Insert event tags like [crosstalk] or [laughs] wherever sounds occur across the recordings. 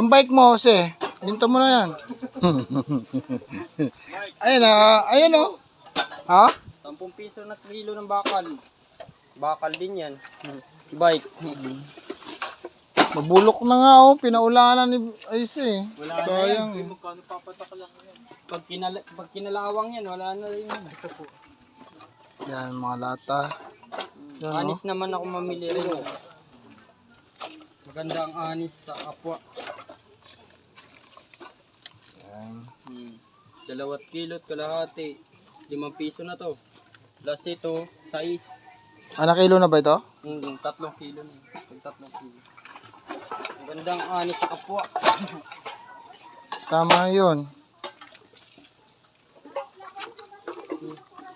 Yung bike mo, Jose. Binto mo na yan. [laughs] ayun ah, ayun oh. Ha? 10 piso na kilo ng bakal. Bakal din yan. Bike. Mabulok na nga oh, pinaulanan ni Ayos eh. Sayang eh. Magkano papatak lang yan? Pag, kinala, pag kinalawang yan, wala na rin yan. Ito po. Yan mga lata. Yan, oh. Anis naman ako mamili rin. oh. Maganda ang anis sa kapwa. Yan. Hmm. Dalawat kilot kalahati. Limang piso na to. Plus ito, sais. Ano kilo na ba ito? Hmm, tatlong kilo na. Tatlong kilo. Magandang anis sa kapwa. Tama yun.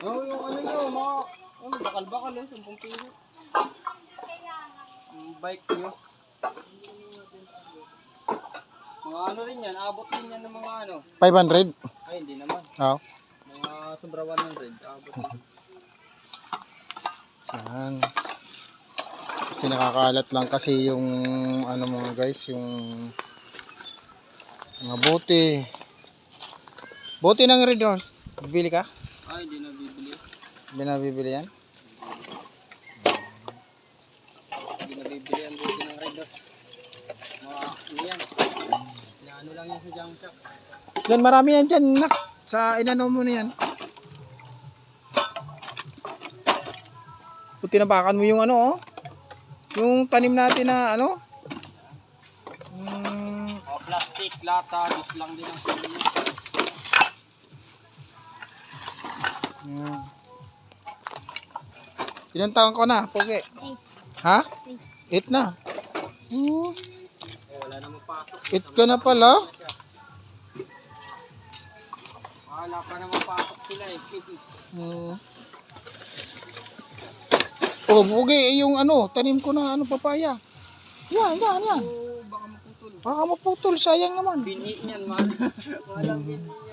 Oh, yung ano nyo, mga, ano, bakal-bakal eh, 10 piso. Yung bike nyo. Mga ano rin yan, abot din yan ng mga ano. 500? Ay, hindi naman. Oo. Mga sobra 100, abot. Yan. Kasi nakakalat lang kasi yung ano mga guys, yung mga bote. Bote ng Red Horse. Bibili ka? Ay, hindi na bibili. Hindi na bibili yan? Hindi na bibili ang buti ng Red Dot. Mga, ano yan. Inaano lang yan sa junk shop. Yan, marami yan dyan, nak. Sa inano mo na yan. Kung tinabakan mo yung ano, oh. Yung tanim natin na ano. Mm, O, plastic, lata, dis lang din ang sabi niya. yan. Ilan taon ko na, Pogi? Ha? Eight na. Eh, eight ka na pala. Wala pa namang pasok sila eh. Hmm. Oh, Pogi, eh, yung ano, tanim ko na ano, papaya. Yan, yan, yan. Oo, baka maputol. Baka maputol, sayang naman. Binhi niyan, man. [laughs] Walang binhi niya.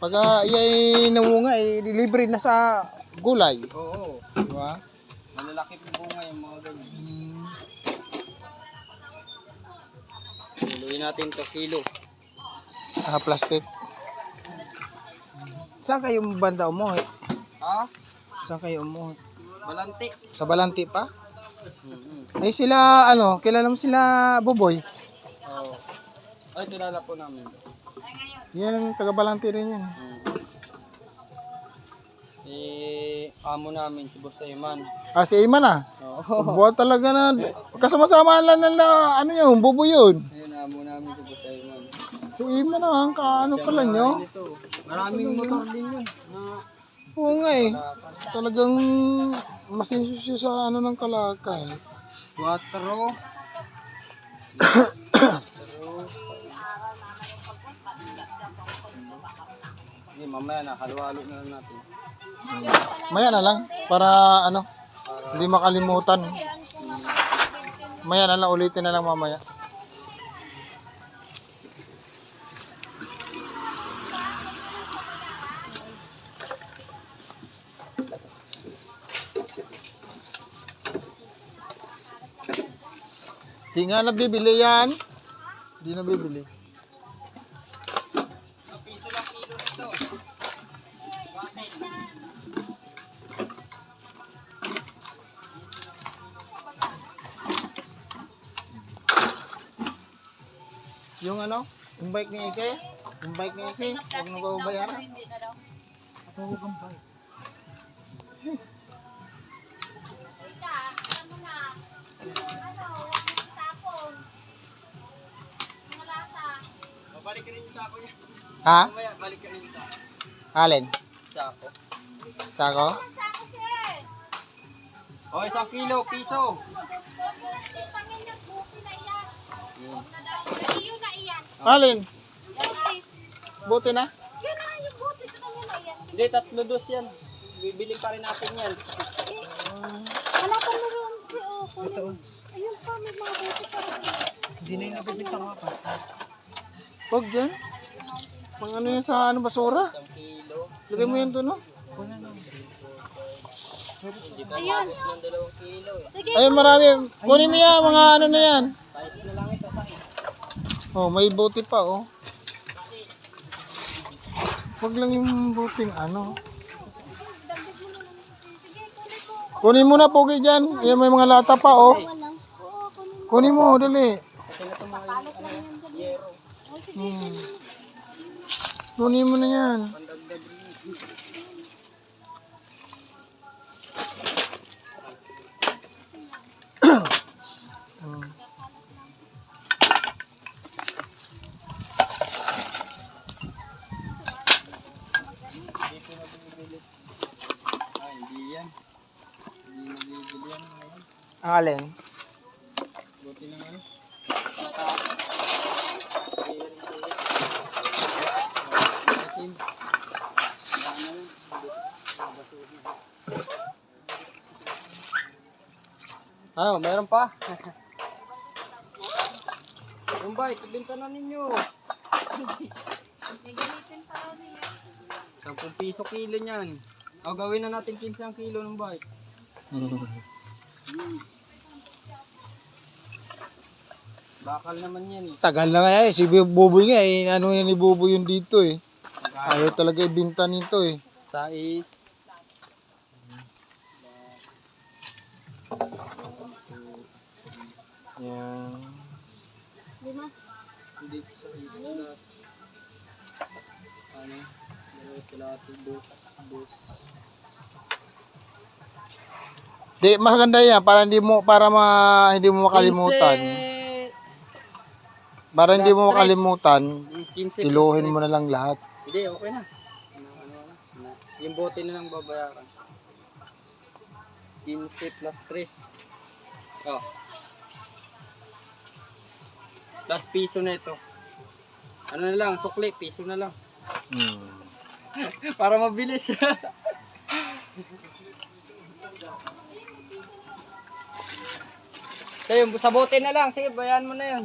Pag uh, iyay namunga, eh, libre na sa gulay. Oo, Di ba? malalaki po bunga yung mga ganyan. Kiluin natin to kilo. Ah, plastic. Saan kayo banda umuhi? Ha? Saan kayo umuhi? Balanti. Sa Balanti pa? Mm-hmm. Ay sila, ano, kilala mo sila Boboy? Oo. Ay, kilala po namin. Yan, taga Balanti rin yan. Mm. Eh, amo namin si Boss Ayman. Ah, si Iman ah. Oo. Buwan talaga na, kasama-sama lang na, na ano yun, Boboy yun. Ayun, amo namin si Boss Ayman. Si Iman ah, ang kaano pala nyo. Maraming motor din yun. Oo nga eh. Talagang masinso siya sa ano ng kalakal. Quattro. [coughs] Hindi, mamaya na. Halo-halo na lang natin. Maya na lang, para ano, hindi makalimutan. Maya na lang, ulitin na lang mamaya. Di nga nabibili yan. Di nabibili. Yung ano, yung bike ni Ike, yung bike ni Ike, huwag na ba bayaran? Huwag ang bike. Babalik ka rin yung sako niya. Ha? Mamaya, balik ka rin yung sako. Alin? Sako. Sako? O, isang kilo, piso. Alin? Buti na? Hindi, tatlo dos yan. Bibili pa rin natin yan. Wala pa na rin si Oko. Ayun pa, may mga buti pa rin. Hindi na yung nabibita nga pa. Huwag dyan. Pang ano yun sa ano, basura? Isang kilo. Lagay mo yun doon, no? Pa Ayun. eh. Ayun, marami. Kunin mo yan, mga ano na yan. Oh, may buti pa oh. Wag lang yung buting ano. Kunin mo na pogi dyan. Ayan may mga lata pa oh. Kunin mo. Dali. Hmm. Kunin mo na yan. Alin? Buti na ano. Ano, meron pa? [laughs] Yung ibenta na ninyo. May gamitin pa raw niya. 10 piso kilo niyan. O, gawin na natin 15 ang kilo ng bike. [laughs] Bakal naman yan eh. Tagal na nga eh. Si Buboy nga eh. Ano yan ni Buboy yung dito eh. Ayaw talaga ibinta nito eh. Size. Yan. Lima. Hindi size plus. Ano? Dalawa kilati, dos. Di, maganda yan. Para hindi mo, para ma, hindi mo makalimutan. Para hindi mo makalimutan, 15 iluhin mo na lang lahat. Hindi, okay na. Ano, ano, ano. Yung bote na lang babayaran. 15 plus 3. Oh. Plus piso na ito. Ano na lang, sukli, piso na lang. Hmm. [laughs] Para mabilis. [laughs] Yung sa bote na lang. Sige, bayan mo na yun.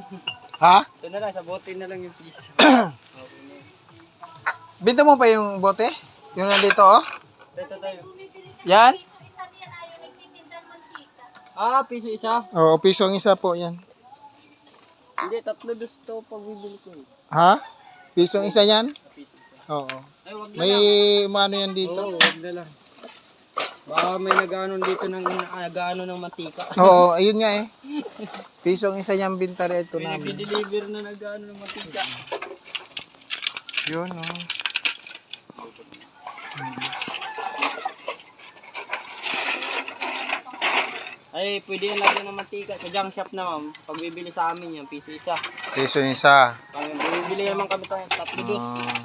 Ha? Ito na lang, sa bote na lang yung yun. [clears throat] Binta mo pa yung bote? Yung nandito oh? Ito tayo. Yan? Ah, piso isa. Oo, piso ang isa po yan. Hindi, tatlo dos to pag bibili ko eh. Ha? Piso ang isa yan? Piso isa. Oo. Ay, wag na May lang. umano yan dito. Oo, wag na lang. Baka may nag-ano dito ng nag-ano ng mantika. Oo, ayun nga eh. Piso ang isa niyang binta ito May namin. nag-deliver na nag-ano ng mantika. Yun oh. Ay, pwede yan lagyan ng mantika. Sa junk shop na ma'am. Pag bibili sa amin yan, piso isa. Piso isa. Pag bibili naman kami tayo, tatlo dos. Ah,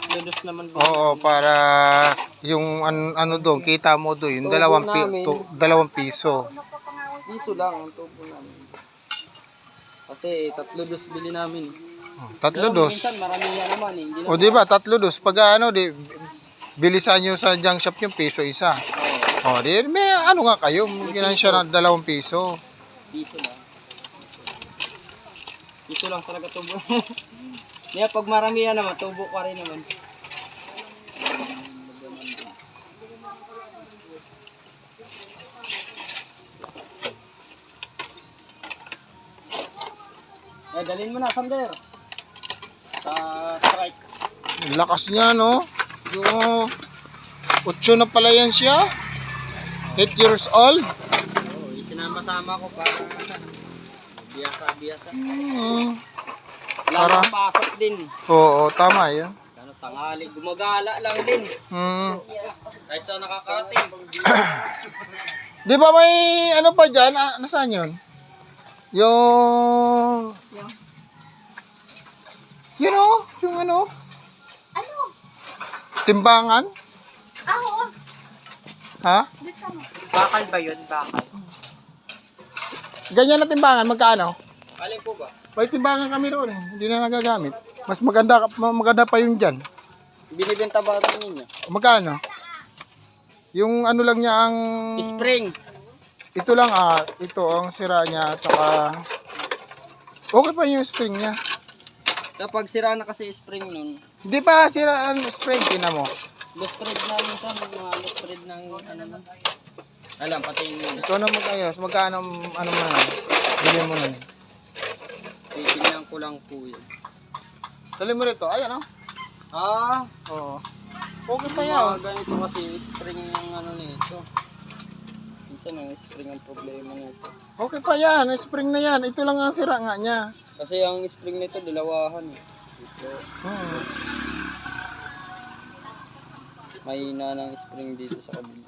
Tatlo dos naman. Oo, para yung an- ano doon, kita mo doon, yung Tubo dalawang, pi- namin. tu- dalawang piso. Piso lang ang tubo namin. Kasi tatlo dos bili namin. Tatlo Pero dos. Minsan marami yan naman eh. Hindi O di ba, tatlo dos. Pag ano, di, bilisan nyo sa junk shop yung piso isa. O, di, may ano nga kayo, ginansya na dalawang piso. piso lang. Piso lang talaga tubo. [laughs] Kaya pag marami yan naman, tubo ka rin naman. Eh, dalhin mo na, Sander. Sa strike. Ang Lakas niya, no? Yung, utso na pala yan siya. 8 years old. Oo, isinama-sama ko para biyasa-biyasa. Wala Para? pasok din. Oo, tama yan. Ano, tanghali, gumagala lang din. Hmm. Kahit saan nakakarating. [clears throat] Di ba may ano pa dyan? Ah, nasaan yun? Yung... Yun o, yung ano, Ano? timbangan. Ah, oo. Ha? Dito mo. Bakal ba yun? Bakal. Ganyan na timbangan, magkano? Alin po ba? May timbangan kami roon, eh. hindi na nagagamit. Mas maganda, ma- maganda pa yung dyan. Binibenta ba rin ninyo? Magkano? Yung ano lang niya ang... Spring. Ito lang ah, ito ang sira niya, tsaka... Okay pa yung spring niya. Kapag sira na kasi spring nun, Hindi pa sira ang spring, tina mo. lost thread na minsan, mga lost thread ng ano na. Alam, pati yung Ikaw na mag-ayos, magkano ano mo na, bili mo na. Pwede ko lang po yan. Dali mo rito. Ayan oh. Ah, Oo. Okay pa yan. mga ganito kasi spring yung ano nito. Minsan ang spring ang problema nito. Okay pa yan. Spring na yan. Ito lang ang sira nga niya. Kasi ang spring nito dalawahan eh. Dito, Hmm. mahina ng spring dito sa kabila.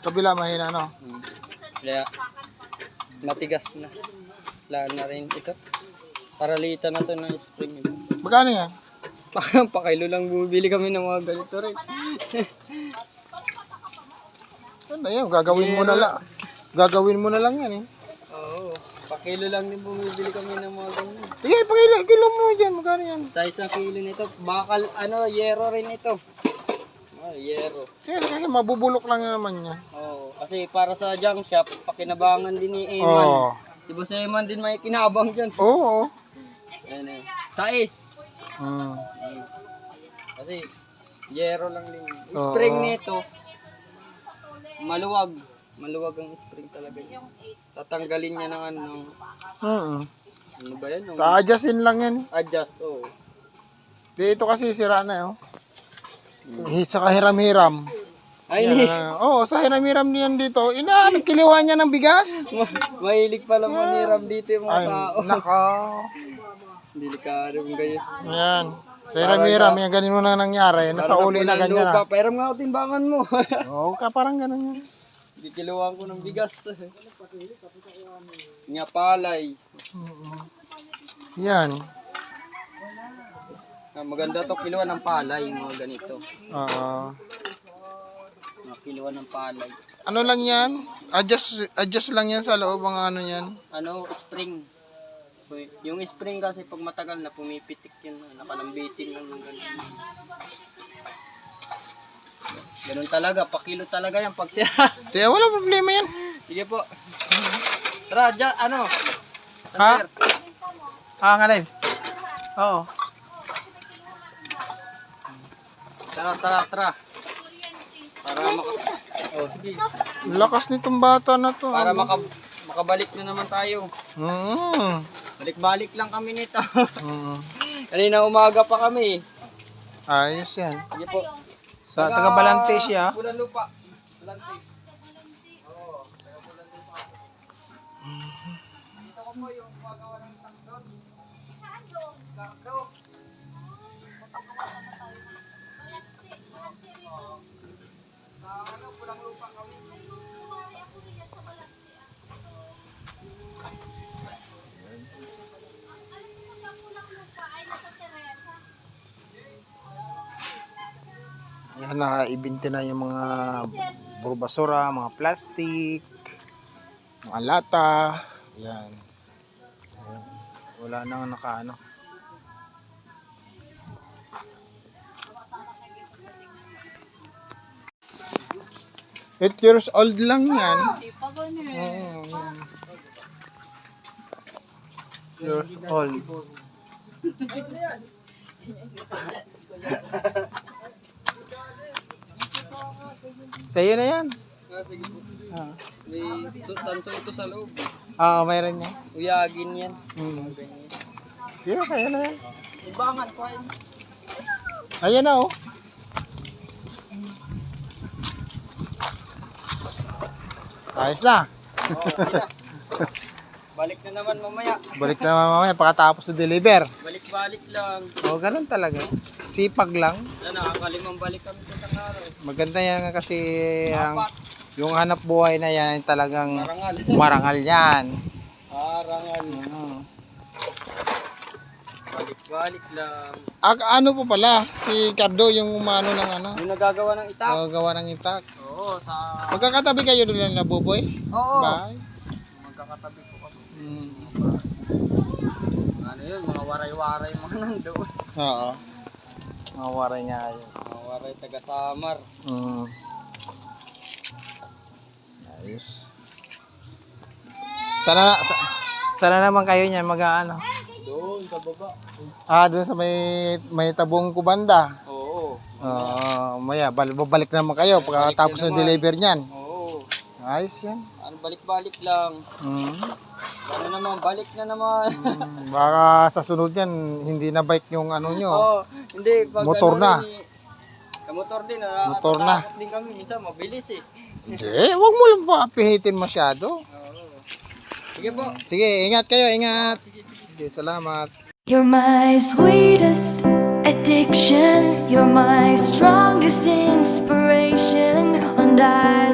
Kabila mahina no. Hmm. Kaya matigas na. Wala na rin ito. Paralita na to ng spring. Magkano yan? [laughs] Pakilo lang bumibili kami ng mga ganito rin. [laughs] Ano yan? Gagawin mo na lang. Gagawin mo na lang yan eh. Oo. Pakilo lang din bumibili kami ng mga ganito. Sige, pakilo kilo mo dyan. Magkano yan? Sa isang kilo nito, bakal, ano, yero rin ito. Ah, yero. Sige, sige. Mabubulok lang naman yan. Oo, kasi para sa junk shop, pakinabangan din ni Eman. Oo. Di ba sa Eman din may kinabang dyan? Oo. Eh. Sais. Hmm. Kasi, yero lang din. Spring nito, maluwag. Maluwag ang spring talaga. Tatanggalin niya ng ano, Mm. ano ba yan? Ng Ta-adjustin lang yan. adjust, oo. Di ito kasi sira na eh. Oh. Hi- Sa kahiram-hiram. Ay, ni. ah, Oo, sa hiram-hiram niyan dito. Ina, nagkiliwa niya ng bigas. [laughs] Mahilig pala maniram dito yung mga Ay, tao. naka. Delikado yung ganyan. Yan. Sa hiram-hiram, yan ganun mo na nangyari. Nasa uli na ganyan ah. Lupa, Pairam nga ako timbangan mo. [laughs] Oo, ka parang ganun yan. Kikiluhan ko ng bigas. [laughs] Nga palay. Yan. Ah, maganda to kiluhan ng palay, yung mga ganito. Oo. Mga kiluhan ng palay. ano lang yan? Adjust, adjust lang yan sa loob ng ano yan. Ano, spring. Yung spring kasi pag matagal na pumipitik yun, nakalambitin lang ng ganun. Ganun talaga, pakilo talaga yan pag sira. [laughs] Kaya wala problema yan. Sige po. Tara, dyan, ano? Ha? Sir, Ah, nga rin. Oo. Tara, tara, tara. Para maka... Oh, sige. Lakas nitong bata na to. Para maka, makabalik na naman tayo. Mm. Balik-balik lang kami nito. [laughs] Mm. Kanina umaga pa kami. Ayos yan. Sige po. Sa taga Balante siya. Bulan lupa. Balante. Dito ko po yung gumagawa ng takdon. Takdon. Sa ano, pulang lupa kami. Yan na, ibinti na yung mga puro basura, mga plastic, mga lata. Yan. Ayan. Wala nang nakaano. Eight years old lang yan. Oo. Years old. [laughs] Sa'yo na yan. Ah, sige po. Ah, May tu- tanso ito sa loob. ah mayroon niya. Uyagin yan. Hmm. Sige, sa'yo na yan. Ibangan ko ay. Ayan na oh. Ayos na. Okay na. Balik na naman mamaya. Balik na mamaya pagkatapos na deliver. Balik-balik lang. Oh, ganun talaga. Sipag lang. Na nakakalimang balik kami sa araw. Maganda yan kasi ang yung hanap buhay na yan ay talagang Marangal. marangal yan. Marangal. Mm. Balik-balik lang. Ah, ano po pala, si Cardo yung umano ng ano, Yung nagagawa ng itak. gawa ng itak. Oo, sa... Magkakatabi kayo doon na buboy? Oo. Bye. Magkakatabi po kami. Mm. Ano yun, mga waray-waray mga nandoon. Oo. Mga waray niya yun. Mga waray taga-samar. Mm. Ayos. Sana, sa, sana naman kayo niyan mag ano. Doon, sa baba. Ah, doon sa may may tabong kubanda. Oo. Oo, maya bal babalik naman kayo pagkatapos ng deliver niyan. Oo. Ayos yan. Ano, balik-balik lang. Mm. Ano naman, balik na naman. Mm, Baka sa sunod yan, hindi na bike yung ano nyo. Oo, hindi. Pag Motor ano na. rin eh, Sa motor din, ah, Motor na. din kami. Minsan, mabilis eh. Hindi, wag mo lang papihitin masyado. Oo. Sige po. Sige, ingat kayo, ingat. Sige, salamat. You're my sweetest addiction. You're my strongest inspiration. And I